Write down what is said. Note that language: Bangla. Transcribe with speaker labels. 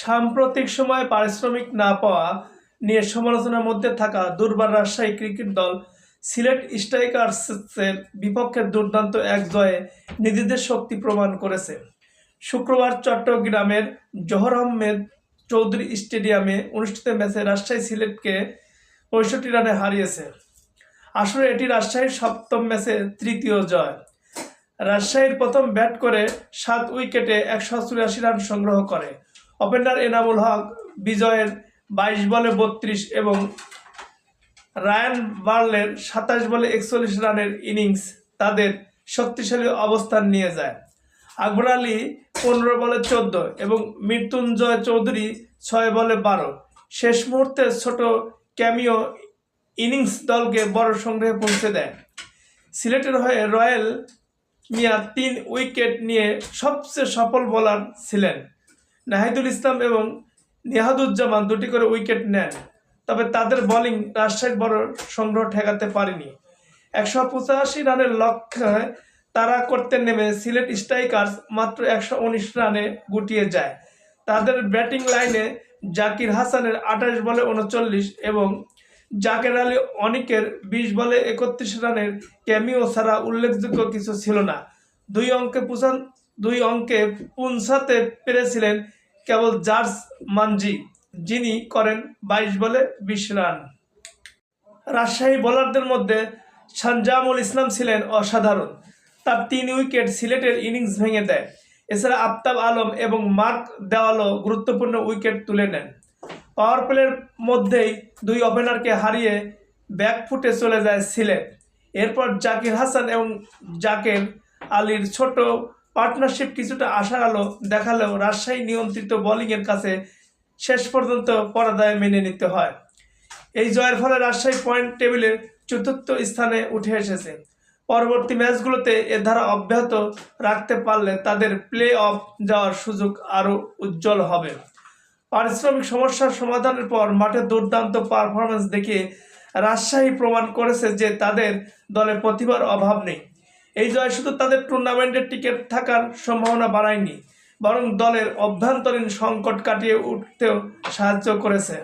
Speaker 1: সাম্প্রতিক সময়ে পারিশ্রমিক না পাওয়া নিয়ে সমালোচনার মধ্যে থাকা দুর্বার রাজশাহী ক্রিকেট দল সিলেট স্ট্রাইকার্সের বিপক্ষে দুর্দান্ত এক জয়ে নিজেদের শক্তি প্রমাণ করেছে। শুক্রবার চট্টগ্রামের জহর আহমেদ চৌধুরী স্টেডিয়ামে অনুষ্ঠিত ম্যাচে রাজশাহী সিলেটকে পঁয়ষট্টি রানে হারিয়েছে। আসলে এটি রাজশাহীর সপ্তম ম্যাচে তৃতীয় জয়। রাজশাহীর প্রথম ব্যাট করে সাত উইকেটে একশো চুরাশি রান সংগ্রহ করে। ওপেনার এনামুল হক বিজয়ের বাইশ বলে বত্রিশ এবং রায়ান বার্লের সাতাশ বলে একচল্লিশ রানের ইনিংস তাদের শক্তিশালী অবস্থান নিয়ে যায়। আকবর আলী পনেরো বলে চোদ্দ এবং মৃত্যুঞ্জয় চৌধুরী ছয় বলে বারো। শেষ মুহূর্তে ছোট ক্যামিও ইনিংস দলকে বড় সংগ্রহে পৌঁছে দেয়। সিলেটের হয়ে রয়্যাল মিয়া তিন উইকেট নিয়ে সবচেয়ে সফল বোলার ছিলেন। নাহিদুল ইসলাম এবং নিহাদুজ্জামান দুটি করে উইকেট নেন, তবে তাদের বোলিং রাজশাহীর বড় সংগ্রহ ঠেকাতে পারেনি। একশো পঁচাশি রানের লক্ষ্যে তারা করতে নেমে সিলেট স্ট্রাইকার্স মাত্র একশো উনিশ রানে গুটিয়ে যায়। তাদের ব্যাটিং লাইনে জাকির হাসানের আঠাশ বলে উনচল্লিশ এবং জাকের আলী অনিকের বিশ বলে একত্রিশ রানের ক্যামিও ছাড়া উল্লেখযোগ্য কিছু ছিল না। দুই অঙ্কে পুষান দুই অঙ্কে পুনসাতে পেরেছিলেন কেবল জার্জ মানজি, যিনি করেন বাইশ বলে বিশ রান। রাজশাহী বোলারদের মধ্যে সানজামুল ইসলাম ছিলেন অসাধারণ। তার তিন উইকেট সিলেটের ইনিংস ভেঙে দেয়। এছাড়া আফতাব আলম এবং মার্ক দেওয়ালও গুরুত্বপূর্ণ উইকেট তুলে নেন। পাওয়ার প্লের মধ্যেই দুই ওপেনারকে হারিয়ে ব্যাকফুটে চলে যায় সিলেট। এরপর জাকির হাসান এবং জাকের আলীর ছোট পার্টনারশিপ কিছুটা আশার আলো দেখালেও রাজশাহী নিয়ন্ত্রিত বোলিংয়ের কাছে শেষ পর্যন্ত পরাজয় মেনে নিতে হয়। এই জয়ের ফলে রাজশাহী পয়েন্ট টেবিলের চতুর্থ স্থানে উঠে এসেছে। পরবর্তী ম্যাচগুলোতে এ ধারা অব্যাহত রাখতে পারলে তাদের প্লে অফ যাওয়ার সুযোগ আরও উজ্জ্বল হবে। পারিশ্রমিক সমস্যার সমাধানের পর মাঠে দুর্দান্ত পারফরমেন্স দেখিয়ে রাজশাহী প্রমাণ করেছে যে তাদের দলে প্রতিভার অভাব নেই। এই জয় শুধু তাদের টুর্নামেন্টের টিকিট থাকার সম্ভাবনা বাড়ায়নি, বরং দলের অভ্যন্তরীণ সংকট কাটিয়ে উঠতেও সাহায্য করেছে।